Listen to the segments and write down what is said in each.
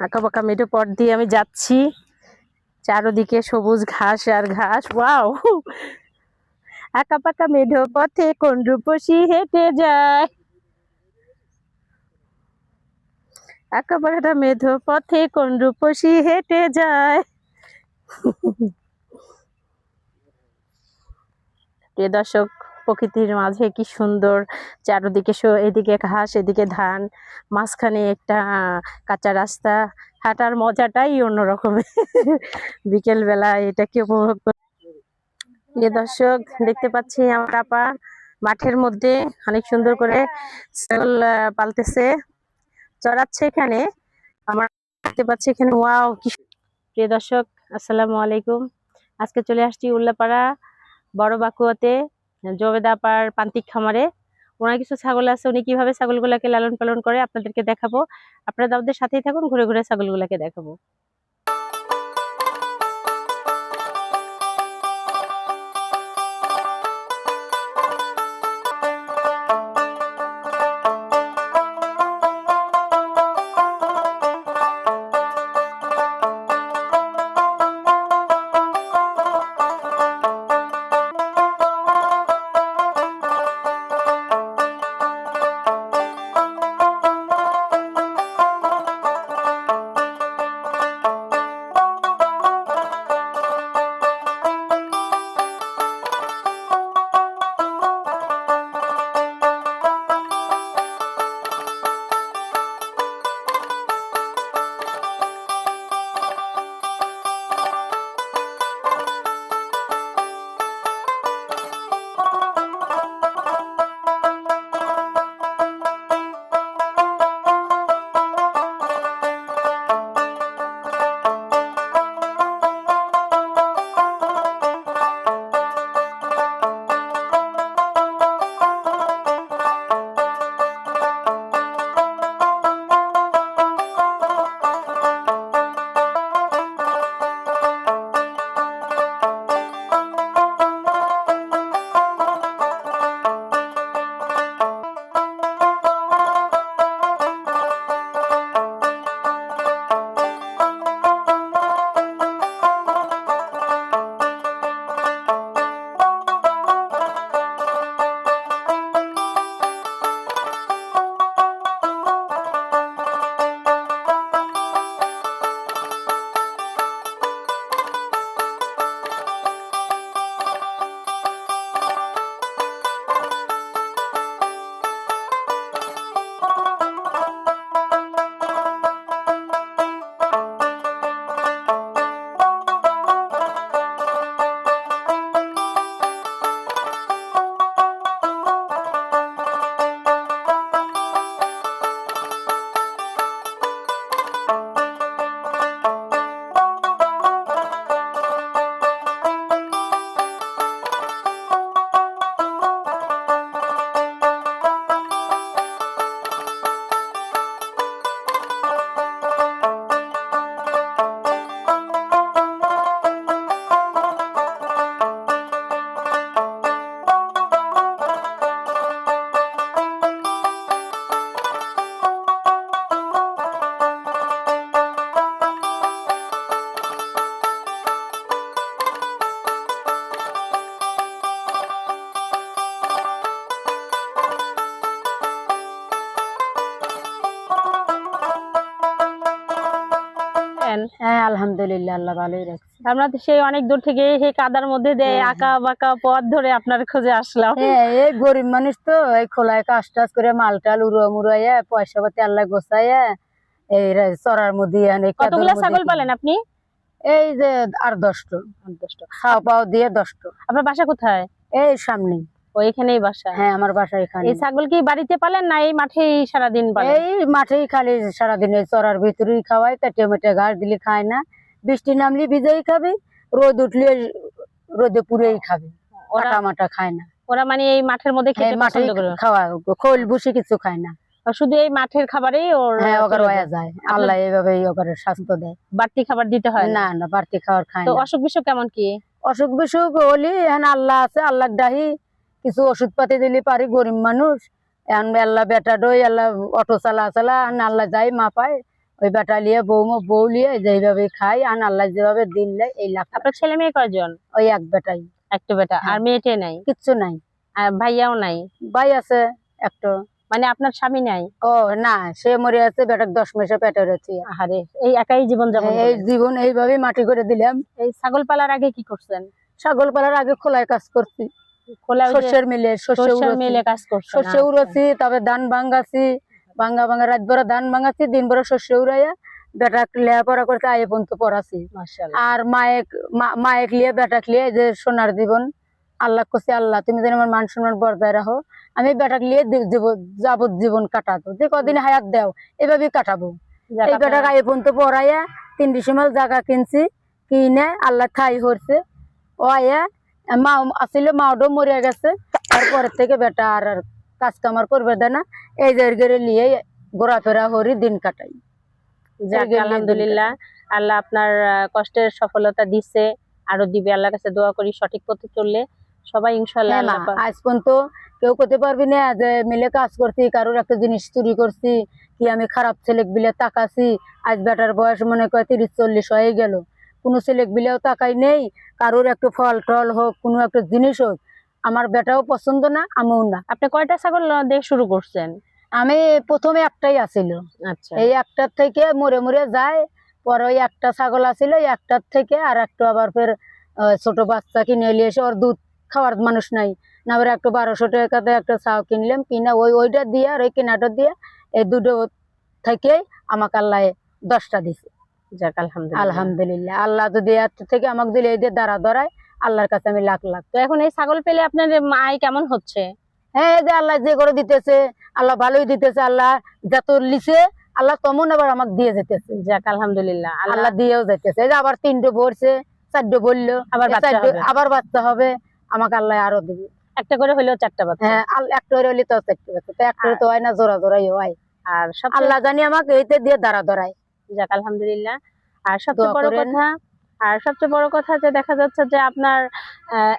আঁকা বাঁকা মেঠো পথ দিয়ে আমি যাচ্ছি। চারোদিকে সবুজ ঘাস আর ঘাস। ওয়াও! আঁকা পাকা মেঢো পথে কোন রূপসী হেঁটে যায়? আঁকা পাকাটা মেঢো পথে কোন রূপসী হেঁটে যায়? প্রিয় দর্শক প্রকৃতির মাঝে কি সুন্দর। চারদিকে এদিকে ঘাস, এদিকে ধান, মাঝখানে একটা কাঁচা রাস্তা। হাঁটার মজাটাই অন্যরকম। বিকেল বেলা এটাকে উপভোগ কর- দর্শক, দেখতে পাচ্ছি আমার আপা মাঠের মধ্যে অনেক সুন্দর করে ছাগল পালতেছে। চড়াচ্ছে এখানে। আমার দেখতে পাচ্ছি এখানে, ওয়াও, কি প্রিয় দর্শক, আসসালামু আলাইকুম। আজকে চলে আসছি উল্লাপাড়া, বড় বাকুয়াতে। জবেদাপার পান্তিক খামারে। ওনার কিছু ছাগল আছে, উনি কীভাবে ছাগলগুলাকে লালন পালন করে আপনাদেরকে দেখাবো। আপনারা আমাদের সাথেই থাকুন, ঘুরে ঘুরে ছাগলগুলাকে দেখাবো। আলহামদুলিল্লাহ আল্লাহ ভালোই রাখছে। আমরা তো সেই অনেক দূর থেকে সেই কাদার মধ্যে দিয়ে হ্যাঁ, আঁকা বাঁকা পথ ধরে আপনার খোঁজে আসলাম। হ্যাঁ এই গরিব মানুষ তো এই খোলায় কাজ টাজ করে মাল টাল উড়ো মুড়াইয়া পয়সা পাতি আল্লাহ গোছাইয়া এই চড়ার মধ্যে কতগুলা ছাগল পালেন আপনি? এই যে আর দশটো। দশটা। খাওয়া পাওয়া দিয়ে দশটো। আপনার বাসা কোথায়? এই সামনে ও এখানেই বাসা? হ্যাঁ আমার বাসা এখানে। এই ছাগল কি বাড়িতে পালেন না এই মাঠেই সারাদিন পালেন? এই মাঠেই খালি সারাদিন এই চড়ার ভিতরেই খাওয়াই তা টেমেটে ঘাস দিলে খায় না। বৃষ্টি নামলে ভিজেই খাবে রোদ উঠলে রোদে পুরেই খাবে ওরা মাটা খায় না। ওরা মানে এই মাঠের মধ্যে হ্যাঁ, খেতে খাওয়া খোল ভুসি কিছু খায় না। শুধু এই মাঠের খাবারেই ওর হ্যাঁ ওগার হয়ে যায়। আল্লাহ এইভাবে ওগার স্বাস্থ্য দেয়। বাড়তি খাবার দিতে হয় না? না বাড়তি খাওয়ার খায় না। অসুখ বিসুখ কেমন কি? অসুখ বিসুখ হলি এখন আল্লাহ আছে আল্লাহ ডাহি কিছু ওষুধ পাতি দিলে পারি গরিব মানুষ। এখন আল্লাহ বেটা ডই আল্লাহ অটো চালা চালা এখন আল্লাহ যাই মা পায়। ওই বেটা লিয়ে বৌমা বউ লিয়ে যেভাবে খাই আন আল্লাহ যেভাবে দিন দেয় এই লাখ। আপনার ছেলে মেয়ে কয়জন? ওই এক বেটাই। একটা বেটা। আর হ্যাঁ। মেয়েটে নাই? কিচ্ছু নাই। আর ভাইয়াও নাই? ভাই আছে একটা। মানে আপনার স্বামী নাই? ও না সে মরে আছে বেটাক দশ মাসে পেটে রয়েছে। আরে এই একাই জীবন যাপন এই জীবন এইভাবে মাটি করে দিলাম। এই ছাগল পালার আগে কি করছেন? ছাগল পালার আগে খোলায় কাজ করছি। খোলা ওই মিলে সর্ষে উড়োছি। মিলে কাজ করছেন শস্য আচ্ছা। উড়োছি তবে ধান ভাঙ্গা ভাঙ্গা রাত ভরা ধান ভাঙ্গাছি দিন ভরা শস্য উড়াইয়া বেটা লেখাপড়া করতে আয়ে পর্যন্ত পড়াছি। আর মায়েক মা- মায়েক লিয়ে বেটাক লিয়ে যে সোনার জীবন আল্লাহ কছি আল্লাহ তুমি যেন আমার মান সম্মান বজায় রাখো আমি বেটাক লিয়ে দি- জীব- যাবজ্জীবন কাটাবো। যে কদিন হায়াত দেও এভাবে কাটাবো। এই আয়ে পর্যন্ত পড়াইয়া তিন ডিসেম্বর জায়গা কিনছি কিনে আল্লাহ খাই হরছে ও আয়া মা আসিল মাওডো মরিয়া গেছে। তারপরের থেকে বেটা আর কাজ কামার করবে না। এই জায়গায় নিয়ে ঘোরাফেরা হরি দিন কাটাই। যাক আলহামদুলিল্লাহ। আল্লাহ আপনার কষ্টের সফলতা দিচ্ছে আরও দিবে আল্লাহর কাছে দোয়া করি সঠিক পথে চললে সবাই ইনশাল্লাহ আজ পর্যন্ত কেউ করতে পারবি না যে মিলে কাজ করছি কারোর একটা জিনিস চুরি করছি কি আমি খারাপ ছেলে বিলে তাকাছি আজ বেটার বয়স মনে করে তিরিশ চল্লিশ হয়ে গেল। কোনো ছেলে বিলেও তাকাই নেই কারোর একটু ফল টল হোক কোনো একটা জিনিস হোক আমার বেটাও পছন্দ না আমিও না। আপনি কয়টা ছাগল দিয়ে শুরু করছেন? আমি প্রথমে একটাই আসিল আচ্ছা। এই একটার থেকে মরে মরে যায় পরে ওই একটা ছাগল আসিল ওই একটার থেকে আর একটু আবার ফের ছোট বাচ্চা কিনে নিয়ে এসে ওর দুধ খাওয়ার মানুষ নাই। না আবার একটু বারোশো টাকাতে একটা চাও কিনলাম কিনা ওই ওইটা দিয়ে আর ওই কেনাটা দিয়ে এই দুটো থেকে আমাকে আল্লাহ দশটা দিছে। যাক আলহামদুলিল্লাহ। আলহামদুলিল্লাহ। আল্লাহ যদি এর থেকে আমাকে দিলে এই দিয়ে দাঁড়া ধরায় আল্লাহর কাছে আমি লাখ লাখ। তো এখন এই ছাগল পেলে আপনার আয় কেমন হচ্ছে? হ্যাঁ এই যে আল্লাহ যে করে দিতেছে আল্লাহ ভালোই দিতেছে আল্লাহ যত লিছে আল্লাহ তেমন আবার আমাকে দিয়ে যেতেছে। যাক আলহামদুলিল্লাহ। আল্লাহ দিয়েও যাইতেছে এই যে আবার তিনটে ভরছে চারটে বলল আবার। আবার বাচ্চা হবে আমাকে আল্লাহ আরও দিবে। একটা করে হলেও চারটা বাচ্চা। হ্যাঁ একটা করে হলে তো চারটে বাচ্চা। তো একটা তো হয় না জোড়া জোড়াই হয়। আর সব আল্লাহ জানি আমাকে এইতে দিয়ে দাঁড়া ধরায়। যাক আলহামদুলিল্লাহ। আর সবচেয়ে বড় কথা আর সবচেয়ে বড় কথা যে দেখা যাচ্ছে যে আপনার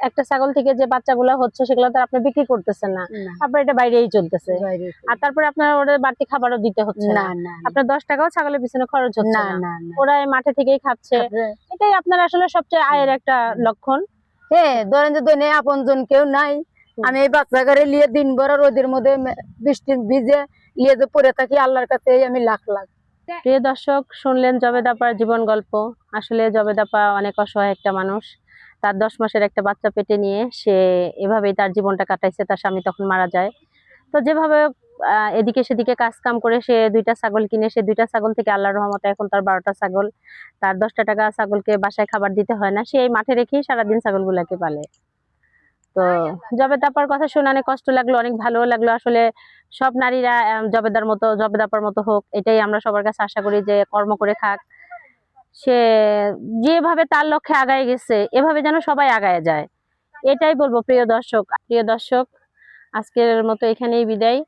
একটা ছাগল থেকে যে বাচ্চাগুলো হচ্ছে সেগুলো তো আপনি বিক্রি করতেছেন না। আপনার এটা বাইরেই চলতেছে। আর তারপরে আপনার ওদের বাড়তি খাবারও দিতে হচ্ছে না। আপনার দশ টাকাও ছাগলের পিছনে খরচ হচ্ছে না ওরা এই মাঠে থেকেই খাচ্ছে। এটাই আপনার আসলে সবচেয়ে আয়ের একটা লক্ষণ। হ্যাঁ ধরেন যে দনে আপন জন কেউ নাই আমি এই বাচ্চা ঘরে নিয়ে দিন ভরা রোদের মধ্যে মে- বৃষ্টি ভিজে নিয়ে যে পড়ে থাকি আল্লাহর কাছে আমি লাখ লাখ। প্রিয় দর্শক, শুনলেন জবেদাপার জীবন গল্প। আসলে জবেদাপা অনেক অসহায় একটা মানুষ। তার দশ মাসের একটা বাচ্চা পেটে নিয়ে সে এভাবেই তার জীবনটা কাটাইছে, তার স্বামী তখন মারা যায়। তো যেভাবে এদিকে সেদিকে কাজ কাম করে সে দুইটা ছাগল কিনে, সে দুইটা ছাগল থেকে আল্লাহর রহমতে এখন তার বারোটা ছাগল। তার দশটা টাকা ছাগলকে বাসায় খাবার দিতে হয় না, সে এই মাঠে রেখেই সারাদিন ছাগলগুলাকে পালে। তো জবেদাপার কথা শুনে অনেক কষ্ট লাগল অনেক ভালো লাগল। আসলে সব নারীরা জবেদার মতো জবেদাপার মতো হোক এটাই আমরা সবার কাছে আশা করি যে কর্ম করে খাক সে যেভাবে তার লক্ষ্যে আগায় গেছে এভাবে যেন সবাই আগায় যায়। এটাই বলব প্রিয় দর্শক প্রিয় দর্শক আজকের মতো এখানেই বিদায়।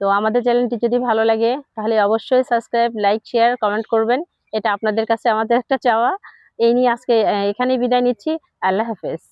তো আমাদের চ্যানেলটি যদি ভালো লাগে তাহলে অবশ্যই সাবস্ক্রাইব লাইক শেয়ার কমেন্ট করবেন। এটা আপনাদের কাছে আমাদের একটা চাওয়া। এই নিয়ে আজকে এখানেই বিদায় নিচ্ছি। আল্লাহ হাফেজ।